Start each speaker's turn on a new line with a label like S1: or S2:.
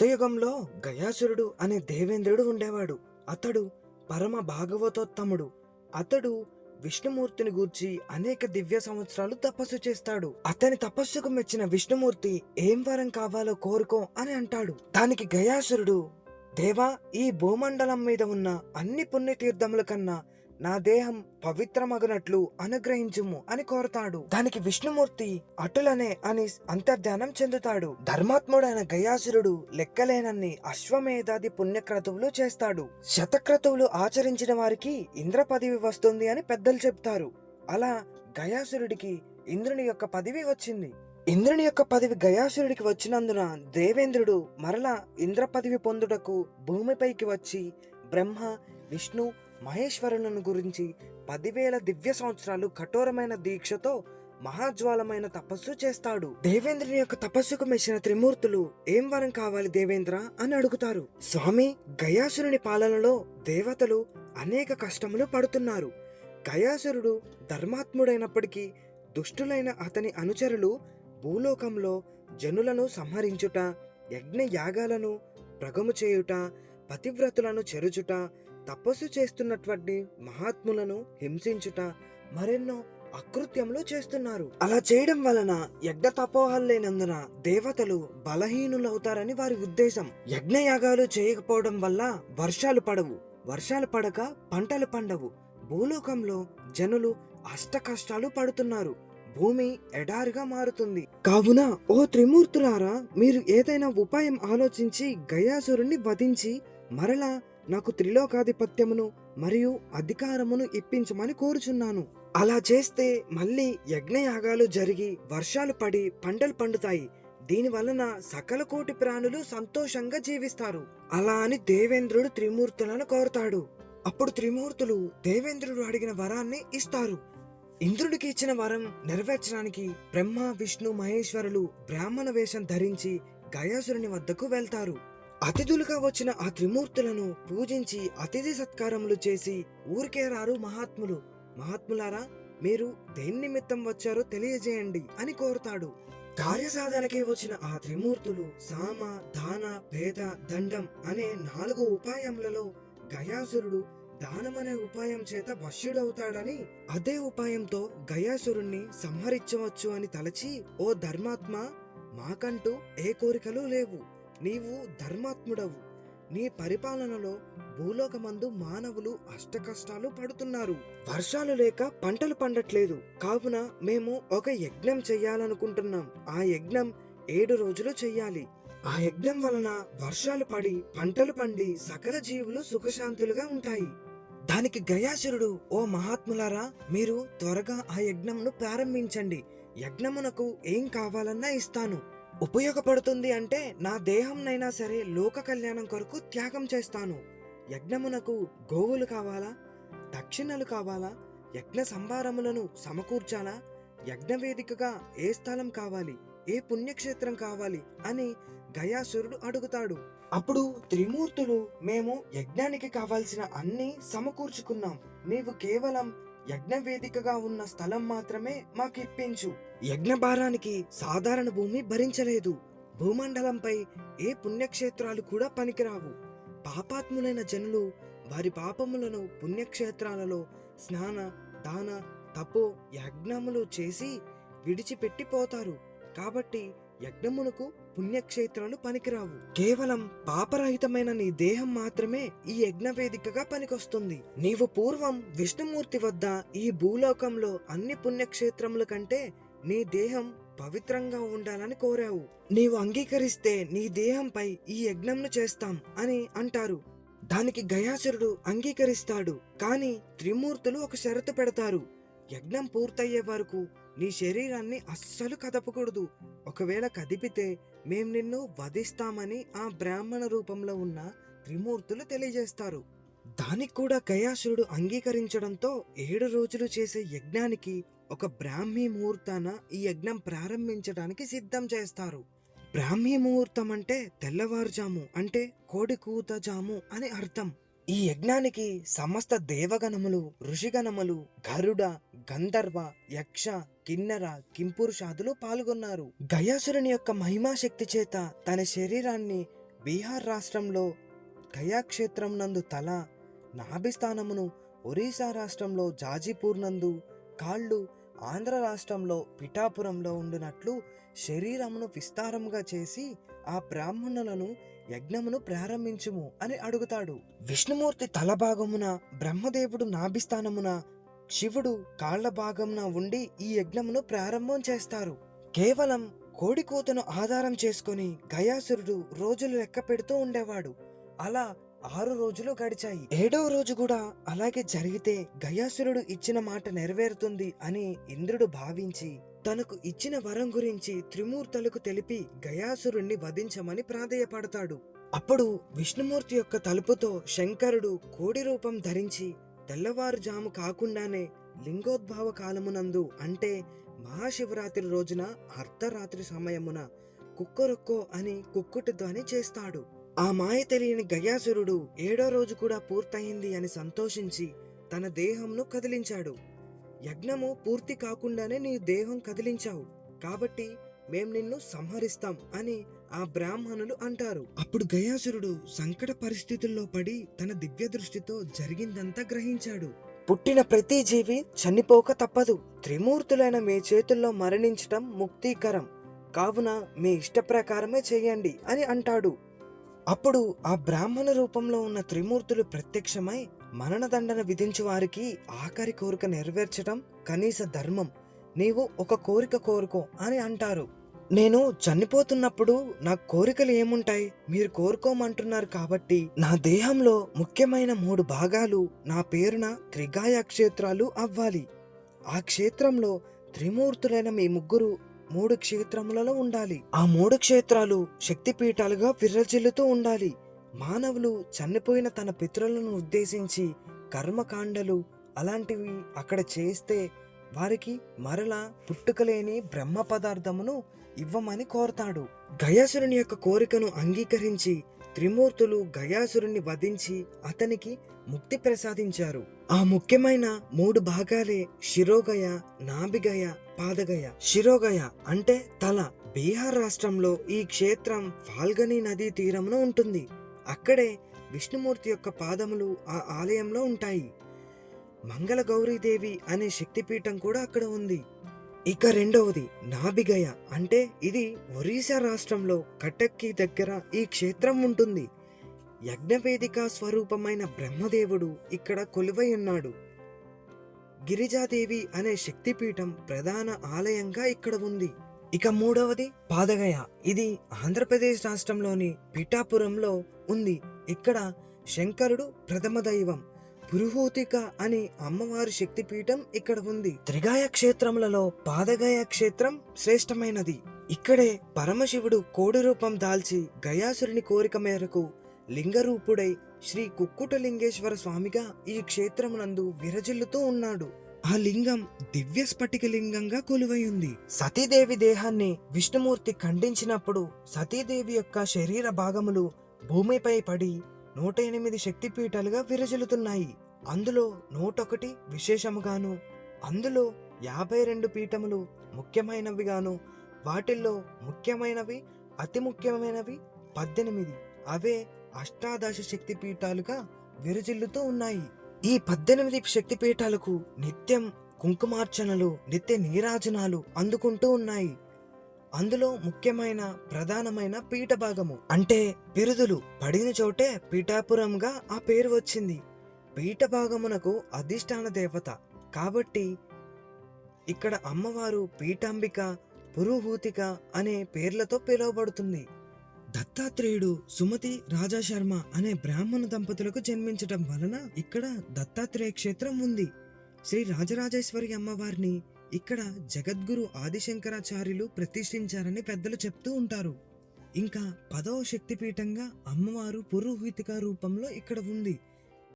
S1: కృతయుగంలో గయాసురుడు అనే దేవేంద్రుడు ఉండేవాడు. అతడు పరమ భాగవతోత్తముడు. అతడు విష్ణుమూర్తిని గూర్చి అనేక దివ్య సంవత్సరాలు తపస్సు చేస్తాడు. అతని తపస్సుకు మెచ్చిన విష్ణుమూర్తి ఏం వరం కావాలో కోరుకో అని అంటాడు. దానికి గయాసురుడు దేవా ఈ భూమండలం మీద ఉన్న అన్ని పుణ్యతీర్థముల కన్నా నా దేహం పవిత్రమగునట్లు అనుగ్రహించుము అని కోరతాడు. దానికి విష్ణుమూర్తి అటులనే అని అంతర్ధానం చెందుతాడు. ధర్మాత్ముడైన గయాసురుడు లెక్కలేనన్ని అశ్వమేధాది పుణ్యక్రతువులు చేస్తాడు. శతక్రతువులు ఆచరించిన వారికి ఇంద్ర పదవి వస్తుంది అని పెద్దలు చెప్తారు. అలా గయాసురుడికి ఇంద్రుని యొక్క పదవి వచ్చింది. ఇంద్రుని యొక్క పదవి గయాసురుడికి వచ్చినందున దేవేంద్రుడు మరలా ఇంద్ర పదవి పొందుటకు భూమిపైకి వచ్చి బ్రహ్మ విష్ణు మహేశ్వరులను గురించి పదివేల దివ్య సంవత్సరాలు కఠోరమైన దీక్షతో మహాజ్వాలమైన తపస్సు చేస్తాడు. దేవేంద్రుని యొక్క తపస్సుకు మెచ్చిన త్రిమూర్తులు ఏం వరం కావాలి దేవేంద్ర అని అడుగుతారు. స్వామి గయాసురుని పాలనలో దేవతలు అనేక కష్టములు పడుతున్నారు. గయాసురుడు ధర్మాత్ముడైనప్పటికీ దుష్టులైన అతని అనుచరులు భూలోకంలో జనులను సంహరించుట యజ్ఞ యాగాలను ప్రగము చేయుట పతివ్రతులను చెరుచుట తపస్సు చేస్తున్నటువంటి మహాత్ములను హింసించుట మరెన్నో అకృత్యములు చేస్తున్నారు. అలా చేయడం వలన యజ్ఞ తపోహాలు లేనందున దేవతలు బలహీనులవుతారని వారి ఉద్దేశం. యజ్ఞయాగాలు చేయకపోవడం వల్ల వర్షాలు పడవు. వర్షాలు పడక పంటలు పండవు. భూలోకంలో జనులు అష్ట కష్టాలు పడుతున్నారు. భూమి ఎడారిగా మారుతుంది. కావున ఓ త్రిమూర్తులారా మీరు ఏదైనా ఉపాయం ఆలోచించి గయాసురుణ్ణి వధించి మరలా నాకు త్రిలోకాధిపత్యమును మరియు అధికారమును ఇప్పించమని కోరుచున్నాను. అలా చేస్తే మళ్ళీ యజ్ఞయాగాలు జరిగి వర్షాలు పడి పంటలు పండుతాయి. దీని వలన సకల కోటి ప్రాణులు సంతోషంగా జీవిస్తారు. అలా అని దేవేంద్రుడు త్రిమూర్తులను కోరుతాడు. అప్పుడు త్రిమూర్తులు దేవేంద్రుడు అడిగిన వరాన్ని ఇస్తారు. ఇంద్రుడికి ఇచ్చిన వరం నెరవేర్చడానికి బ్రహ్మ విష్ణు మహేశ్వరులు బ్రాహ్మణ వేషం ధరించి గయాసురుని వద్దకు వెళ్తారు. అతిథులుగా వచ్చిన ఆ త్రిమూర్తులను పూజించి అతిథి సత్కారములు చేసి ఊరికే రారు మహాత్ములు. మహాత్ములారా మీరు దేని నిమిత్తం వచ్చారో తెలియజేయండి అని కోరుతాడు. కార్యసాధనకి వచ్చిన ఆ త్రిమూర్తులు సామ దాన భేద దండం అనే నాలుగు ఉపాయములలో గయాసురుడు దానమనే ఉపాయం చేత వశ్యుడవుతాడని అదే ఉపాయంతో గయాసురుణ్ణి సంహరించవచ్చు అని తలచి ఓ ధర్మాత్మ మాకంటూ ఏ కోరికలు లేవు. నీవు ధర్మాత్ముడవు. నీ పరిపాలనలో భూలోకమందు మానవులు అష్టకష్టాలు పడుతున్నారు. వర్షాలు లేక పంటలు పండట్లేదు. కావున మేము ఒక యజ్ఞం చెయ్యాలనుకుంటున్నాం ఆ యజ్ఞం ఏడు రోజులు చెయ్యాలి ఆ యజ్ఞం వలన వర్షాలు పడి పంటలు పండి సకల జీవులు సుఖశాంతులుగా ఉంటాయి. దానికి గయాసురుడు ఓ మహాత్ములారా మీరు త్వరగా ఆ యజ్ఞమును ప్రారంభించండి. యజ్ఞమునకు ఏం కావాలన్నా ఇస్తాను. ఉపయోగపడుతుంది అంటే నా దేహంనైనా సరే లోక కళ్యాణం కొరకు త్యాగం చేస్తాను. యజ్ఞమునకు గోవులు కావాలా? దక్షిణలు కావాలా? యజ్ఞ సంభారములను సమకూర్చాలా? యజ్ఞవేదికగా ఏ స్థలం కావాలి? ఏ పుణ్యక్షేత్రం కావాలి? అని గయాసురుడు అడుగుతాడు. అప్పుడు త్రిమూర్తులు మేము యజ్ఞానికి కావాల్సిన అన్ని సమకూర్చుకున్నాం. నీవు కేవలం యజ్ఞ వేదికగా ఉన్న స్థలం మాత్రమే మాకు ఇప్పించు సాధారణ భూమి భరించలేదు. భూమండలంపై ఏ పుణ్యక్షేత్రాలు కూడా పనికిరావు. పాపాత్ములైన జనులు వారి పాపములను పుణ్యక్షేత్రాలలో స్నాన దాన తపో యజ్ఞములు చేసి విడిచిపెట్టిపోతారు. కాబట్టి యజ్ఞమునకు పుణ్యక్షేత్రాలు పనికిరావు. కేవలం పాపరహితమైన నీ దేహం మాత్రమే ఈ యజ్ఞవేదికగా పనికొస్తుంది. నీవు పూర్వం విష్ణుమూర్తి వద్ద ఈ భూలోకంలో అన్ని పుణ్యక్షేత్రముల కంటే నీ దేహం పవిత్రంగా ఉండాలని కోరావు. నీవు అంగీకరిస్తే నీ దేహంపై ఈ యజ్ఞంను చేస్తాం అని అంటారు. దానికి గయాసురుడు అంగీకరిస్తాడు. కాని త్రిమూర్తులు ఒక షరతు పెడతారు. యజ్ఞం పూర్తయ్యే వరకు నీ శరీరాన్ని అస్సలు కదపకూడదు. ఒకవేళ కదిపితే మేం నిన్ను వధిస్తామని ఆ బ్రాహ్మణ రూపంలో ఉన్న త్రిమూర్తులు తెలియజేస్తారు. దానికి కూడా కయాసురుడు అంగీకరించడంతో ఏడు రోజులు చేసే యజ్ఞానికి ఒక బ్రాహ్మీ ముహూర్తాన ఈ యజ్ఞం ప్రారంభించడానికి సిద్ధం చేస్తారు. బ్రాహ్మీ ముహూర్తం అంటే తెల్లవారుజాము అంటే కోడి కూత జాము అని అర్థం. ఈ యజ్ఞానికి సమస్త దేవగణములు ఋషిగణములు గరుడ గంధర్వ యక్ష కిన్నెర కింపురుషాదులు పాల్గొన్నారు. గయాసురుని యొక్క మహిమా శక్తి చేత తన శరీరాన్ని బీహార్ రాష్ట్రంలో గయాక్షేత్రం నందు తల నాభిస్థానమును ఒరిస్సా రాష్ట్రంలో జాజీపూర్ నందు కాళ్ళు ఆంధ్ర రాష్ట్రంలో పిఠాపురంలో ఉండినట్లు శరీరమును విస్తారముగా చేసి ఆ బ్రాహ్మణులను యజ్ఞమును ప్రారంభించుము అని అడుగుతాడు. విష్ణుమూర్తి తల భాగమున బ్రహ్మదేవుడు నాభిస్థానమున శివుడు కాళ్ళ భాగమున ఉండి ఈ యజ్ఞమును ప్రారంభం చేస్తారు. కేవలం కోడి కూతను ఆధారం చేసుకొని గయాసురుడు రోజులు లెక్క పెడుతూ ఉండేవాడు. అలా ఆరు రోజులు గడిచాయి. ఏడవ రోజు కూడా అలాగే జరిగితే గయాసురుడు ఇచ్చిన మాట నెరవేరుతుంది అని ఇంద్రుడు భావించి తనకు ఇచ్చిన వరం గురించి త్రిమూర్తులకు తెలిపి గయాసురుణ్ణి వధించమని ప్రాధేయపడతాడు. అప్పుడు విష్ణుమూర్తి యొక్క తలుపుతో శంకరుడు కోడి రూపం ధరించి తెల్లవారుజాము కాకుండానే లింగోద్భావ కాలమునందు అంటే మహాశివరాత్రి రోజున అర్ధరాత్రి సమయమున కుక్కరొక్కో అని కుక్కుటి ధ్వని చేస్తాడు. ఆ మాయ తెలియని గయాసురుడు ఏడో రోజు కూడా పూర్తయింది అని సంతోషించి తన దేహంను కదిలించాడు. యజ్ఞము పూర్తి కాకుండానే నీ దేహం కదిలించావు. కాబట్టి మేం నిన్ను సంహరిస్తాం అని ఆ బ్రాహ్మణులు అంటారు. అప్పుడు గయాసురుడు సంకట పరిస్థితుల్లో పడి తన దివ్య దృష్టితో జరిగిందంతా గ్రహించాడు. పుట్టిన ప్రతి జీవి చనిపోక తప్పదు. త్రిమూర్తులైన మీ చేతుల్లో మరణించటం ముక్తికరం. కావున మీ ఇష్ట ప్రకారమే చేయండి అని అంటాడు. అప్పుడు ఆ బ్రాహ్మణ రూపంలో ఉన్న త్రిమూర్తులు ప్రత్యక్షమై మరణదండన విధించు వారికి ఆఖరి కోరిక నెరవేర్చటం కనీస ధర్మం. నీవు ఒక కోరిక కోరుకో అని అంటారు. నేను చనిపోతున్నప్పుడు నా కోరికలు ఏముంటాయి? మీరు కోరుకోమంటున్నారు కాబట్టి నా దేహంలో ముఖ్యమైన మూడు భాగాలు నా పేరున త్రిగాయ క్షేత్రాలు అవ్వాలి. ఆ క్షేత్రంలో త్రిమూర్తులైన మీ ముగ్గురు మూడు క్షేత్రములలో ఉండాలి. ఆ మూడు క్షేత్రాలు శక్తిపీఠాలుగా విర్రజిల్లుతూ ఉండాలి. మానవులు చనిపోయిన తన పితరులను ఉద్దేశించి కర్మకాండలు అలాంటివి అక్కడ చేస్తే వారికి మరలా పుట్టుకలేని బ్రహ్మ పదార్థమును ఇవ్వమని కోరతాడు. గయాసురుని యొక్క కోరికను అంగీకరించి త్రిమూర్తులు గయాసురుణ్ణి వధించి అతనికి ముక్తి ప్రసాదించారు. ఆ ముఖ్యమైన మూడు భాగాలే శిరోగయ నాభిగయ పాదగయ. శిరోగయ అంటే తల. బీహార్ రాష్ట్రంలో ఈ క్షేత్రం ఫాల్గని నదీ తీరమున ఉంటుంది. అక్కడే విష్ణుమూర్తి యొక్క పాదములు ఆ ఆలయంలో ఉంటాయి. మంగళ గౌరీదేవి అనే శక్తిపీఠం కూడా అక్కడ ఉంది. ఇక రెండవది నాభిగయ. అంటే ఇది ఒరిస్సా రాష్ట్రంలో కటక్కి దగ్గర ఈ క్షేత్రం ఉంటుంది. యజ్ఞవేదిక స్వరూపమైన బ్రహ్మదేవుడు ఇక్కడ కొలువై ఉన్నాడు. గిరిజాదేవి అనే శక్తిపీఠం ప్రధాన ఆలయంగా ఇక్కడ ఉంది. ఇక మూడవది పాదగయ. ఇది ఆంధ్రప్రదేశ్ రాష్ట్రంలోని పిఠాపురంలో ఉంది. ఇక్కడ శంకరుడు ప్రథమ దైవం పురుహూతిక అని అమ్మవారి శక్తిపీఠం ఇక్కడ ఉంది. త్రిగాయ క్షేత్రములలో పాదగయ క్షేత్రం శ్రేష్టమైనది. ఇక్కడే పరమశివుడు కోడి రూపం దాల్చి గయాసురుని కోరిక మేరకు లింగరూపుడై శ్రీ కుక్కుటలింగేశ్వర స్వామిగా ఈ క్షేత్రమునందు విరజిల్లుతూ ఉన్నాడు. ఆ లింగం దివ్య స్ఫటిక లింగంగా కొలువై ఉంది. సతీదేవి దేహాన్ని విష్ణుమూర్తి ఖండించినప్పుడు సతీదేవి యొక్క శరీర భాగములు భూమిపై పడి నూట ఎనిమిది శక్తిపీఠాలుగా విరజిల్లుతున్నాయి. అందులో నూటొకటి విశేషముగాను అందులో యాభై రెండు పీఠములు ముఖ్యమైనవిగాను వాటిల్లో ముఖ్యమైనవి అతి ముఖ్యమైనవి పద్దెనిమిది. అవే అష్టాదశ శక్తిపీఠాలుగా విరజిల్లుతూ ఉన్నాయి. ఈ పద్దెనిమిది శక్తిపీఠాలకు నిత్యం కుంకుమార్చనలు నిత్య నీరాజనాలు అందుకుంటూ ఉన్నాయి. అందులో ముఖ్యమైన ప్రధానమైన పీఠ భాగము అంటే బిరుదులు పడిన చోటే పీఠాపురంగా ఆ పేరు వచ్చింది. పీఠ భాగమునకు అధిష్టాన దేవత. కాబట్టి ఇక్కడ అమ్మవారు పీఠాంబిక పురుహూతిక అనే పేర్లతో పిలువబడుతుంది. దత్తాత్రేయుడు సుమతి రాజాశర్మ అనే బ్రాహ్మణ దంపతులకు జన్మించటం వలన ఇక్కడ దత్తాత్రేయ క్షేత్రం ఉంది. శ్రీ రాజరాజేశ్వరి అమ్మవారిని ఇక్కడ జగద్గురు ఆదిశంకరాచార్యులు ప్రతిష్ఠించారని పెద్దలు చెప్తూ ఉంటారు. ఇంకా పదవ శక్తిపీఠంగా అమ్మవారు పురోహితిక రూపంలో ఇక్కడ ఉంది.